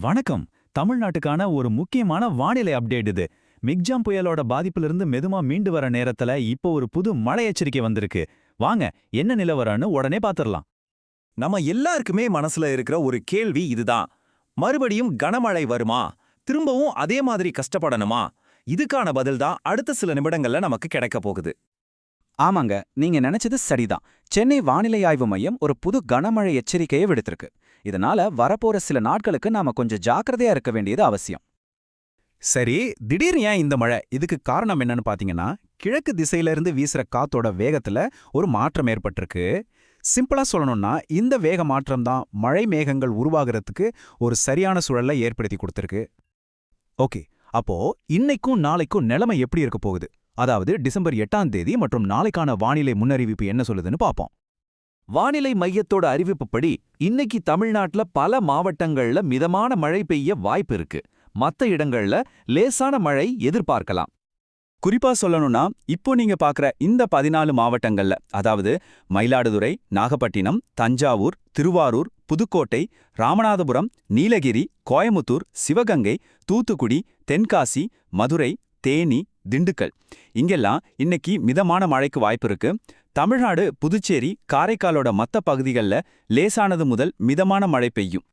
வணக்கம். தமிழ்நாட்டுக்கான ஒரு முக்கியமான வானிலை அப்டேட் இது. மிக்ஜாம் புயலோட பாதிப்பிலிருந்து மெதுமா மீண்டு வர நேரத்துல இப்போ ஒரு புது மழை எச்சரிக்கை வந்திருக்கு. வாங்க என்ன நிலவரம்னு உடனே பாத்திரலாம். நம்ம எல்லாருக்குமே மனசுல இருக்கிற ஒரு கேள்வி இதுதான். மறுபடியும் கனமழை வருமா? திரும்பவும் அதே மாதிரி கஷ்டப்படணுமா? இதுக்கான பதில் தான் அடுத்த சில நிமிடங்கள்ல நமக்கு கிடைக்க போகுது. ஆமாங்க நீங்க நினைச்சது சரிதான். சென்னை வானிலை ஆய்வு மையம் ஒரு புது கனமழை எச்சரிக்கையை விடுத்திருக்கு. இதனால வரப்போற சில நாட்களுக்கு நாம கொஞ்சம் ஜாக்கிரதையா இருக்க வேண்டியது அவசியம். சரி திடீர்னு ஏன் இந்த மழை? இதுக்கு காரணம் என்னன்னு பாத்தீங்கன்னா கிழக்கு திசையில இருந்து வீசுற காத்தோட வேகத்துல ஒரு மாற்றம் ஏற்பட்டிருக்கு. சிம்பிளா சொல்லணும்னா இந்த வேக மாற்றம் தான் மழை மேகங்கள் உருவாகிறதுக்கு ஒரு சரியான சூழலை ஏற்படுத்தி கொடுத்திருக்கு. ஓகே அப்போ இன்னைக்கும் நாளைக்கும் நிலைமை எப்படி இருக்க போகுது? அதாவது டிசம்பர் எட்டாம் தேதி மற்றும் நாளைக்கான வானிலை முன்னறிவிப்பு என்ன சொல்லுதுன்னு பாப்போம். வானிலை மையத்தோட அறிவிப்புப்படி இன்னைக்கு தமிழ்நாட்டுல பல மாவட்டங்கள்ல மிதமான மழை பெய்ய வாய்ப்பு இருக்கு. மத்த இடங்கள்ல லேசான மழை எதிர்பார்க்கலாம். குறிப்பா சொல்லணும்னா இப்போ நீங்க பாக்குற இந்த பதினாலு மாவட்டங்கள்ல அதாவது மயிலாடுதுறை நாகப்பட்டினம் தஞ்சாவூர் திருவாரூர் புதுக்கோட்டை ராமநாதபுரம் நீலகிரி கோயமுத்தூர் சிவகங்கை தூத்துக்குடி தென்காசி மதுரை தேனி திண்டுக்கல். இங்கெல்லாம் இன்னைக்கு மிதமான மழைக்கு வாய்ப்பு இருக்கு. தமிழ்நாடு புதுச்சேரி காரைக்காலோட மத்த பகுதிகளில் லேசானது முதல் மிதமான மழை பெய்யும்.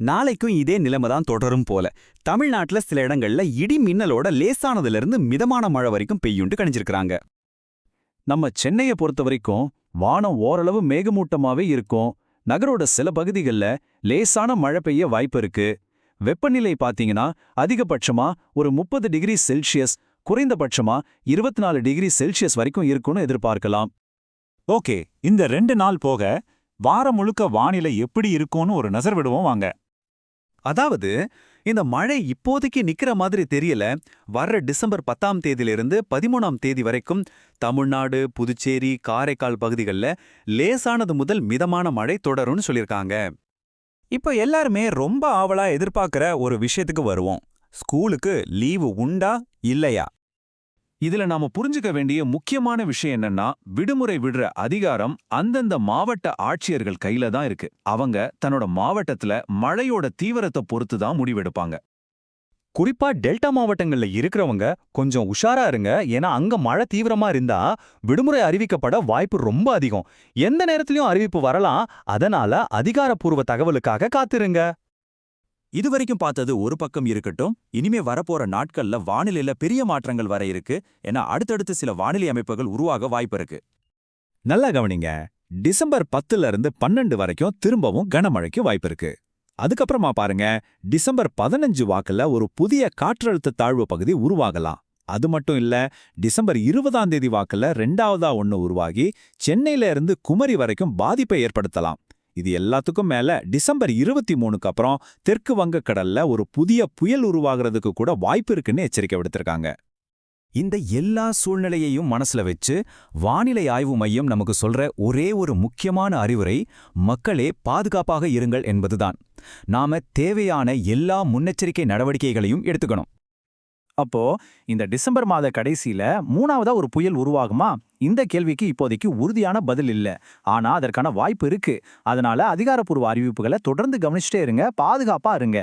நாளைக்கும் இதே நிலைமை தான் தொடரும் போல. தமிழ்நாட்டுல சில இடங்கள்ல இடி மின்னலோட லேசானதுல இருந்து மிதமான மழை வரைக்கும் பெய்யுண்டு கணிச்சிருக்காங்க நம்ம சென்னையை பொறுத்த வரைக்கும் வானம் ஓரளவு மேகமூட்டமாவே இருக்கும். நகரோட சில பகுதிகள்ல லேசான மழை பெய்ய வாய்ப்பு இருக்கு. வெப்பநிலை பாத்தீங்கன்னா அதிகபட்சமா ஒரு முப்பது டிகிரி செல்சியஸ் குறைந்தபட்சமா இருபத்தி நாலு டிகிரி செல்சியஸ் வரைக்கும் இருக்கும்னு எதிர்பார்க்கலாம். ஓகே இந்த ரெண்டு நாள் போக வாரம் முழுக்க வானிலை எப்படி இருக்கும்னு ஒரு நசர் விடுவோம் வாங்க. அதாவது இந்த மழை இப்போதைக்கு நிக்கிற மாதிரி தெரியல. வர்ற டிசம்பர் பத்தாம் தேதியிலிருந்து பதிமூணாம் தேதி வரைக்கும் தமிழ்நாடு புதுச்சேரி காரைக்கால் பகுதிகளில் லேசானது முதல் மிதமான மழை தொடரும்னு சொல்லியிருக்காங்க. இப்போ எல்லாருமே ரொம்ப ஆவலா எதிர்பார்க்கிற ஒரு விஷயத்துக்கு வருவோம். ஸ்கூலுக்கு லீவு உண்டா இல்லையா? இதுல நாம புரிஞ்சுக்க வேண்டிய முக்கியமான விஷயம் என்னன்னா விடுமுறை விடுற அதிகாரம் அந்தந்த மாவட்ட ஆட்சியர்கள் கையில தான் இருக்கு. அவங்க தன்னோட மாவட்டத்துல மழையோட தீவிரத்தை பொறுத்து தான் முடிவெடுப்பாங்க. குறிப்பா டெல்டா மாவட்டங்கள்ல இருக்கிறவங்க கொஞ்சம் உஷாரா இருங்க. ஏன்னா அங்க மழை தீவிரமா இருந்தா விடுமுறை அறிவிக்கப்பட வாய்ப்பு ரொம்ப அதிகம். எந்த நேரத்திலயும் அறிவிப்பு வரலாம். அதனால அதிகாரப்பூர்வ தகவலுக்காக காத்திருங்க. இதுவரைக்கும் பார்த்தது ஒரு பக்கம் இருக்கட்டும் இனிமே வரப்போற நாட்கள்ல வானிலையில பெரிய மாற்றங்கள் வர இருக்கு. ஏன்னா அடுத்தடுத்து சில வானிலை அமைப்புகள் உருவாக வாய்ப்பு இருக்கு. நல்லா கவனிங்க. டிசம்பர் பத்துல இருந்து பன்னெண்டு வரைக்கும் திரும்பவும் கனமழைக்கு வாய்ப்பு இருக்கு. அதுக்கப்புறமா பாருங்க. டிசம்பர் பதினஞ்சு வாக்குல ஒரு புதிய காற்றழுத்த தாழ்வு பகுதி உருவாகலாம். அது மட்டும் இல்ல டிசம்பர் இருபதாம் தேதி வாக்குல ரெண்டாவதா ஒன்னு உருவாகி சென்னையில இருந்து குமரி வரைக்கும் பாதிப்பை ஏற்படுத்தலாம். இது எல்லாத்துக்கும் மேல டிசம்பர் இருபத்தி மூணுக்கு அப்புறம் தெற்கு வங்கக்கடல்ல ஒரு புதிய புயல் உருவாகிறதுக்கு கூட வாய்ப்பு இருக்குன்னு எச்சரிக்கை விடுத்திருக்காங்க. இந்த எல்லா சூழ்நிலையையும் மனசுல வச்சு வானிலை ஆய்வு மையம் நமக்கு சொல்ற ஒரே ஒரு முக்கியமான அறிவுரை மக்களே பாதுகாப்பாக இருங்கள் என்பதுதான். நாம தேவையான எல்லா முன்னெச்சரிக்கை நடவடிக்கைகளையும் எடுத்துக்கணும். அப்போ இந்த டிசம்பர் மாத கடைசியில மூணாவதா ஒரு புயல் உருவாகுமா? இந்த கேள்விக்கு இப்போதைக்கு உறுதியான பதில் இல்ல. ஆனா அதற்கான வாய்ப்பு இருக்கு. அதனால அதிகாரப்பூர்வ அறிவிப்புகளை தொடர்ந்து கவனிச்சுட்டே இருங்க. பாதுகாப்பா இருங்க.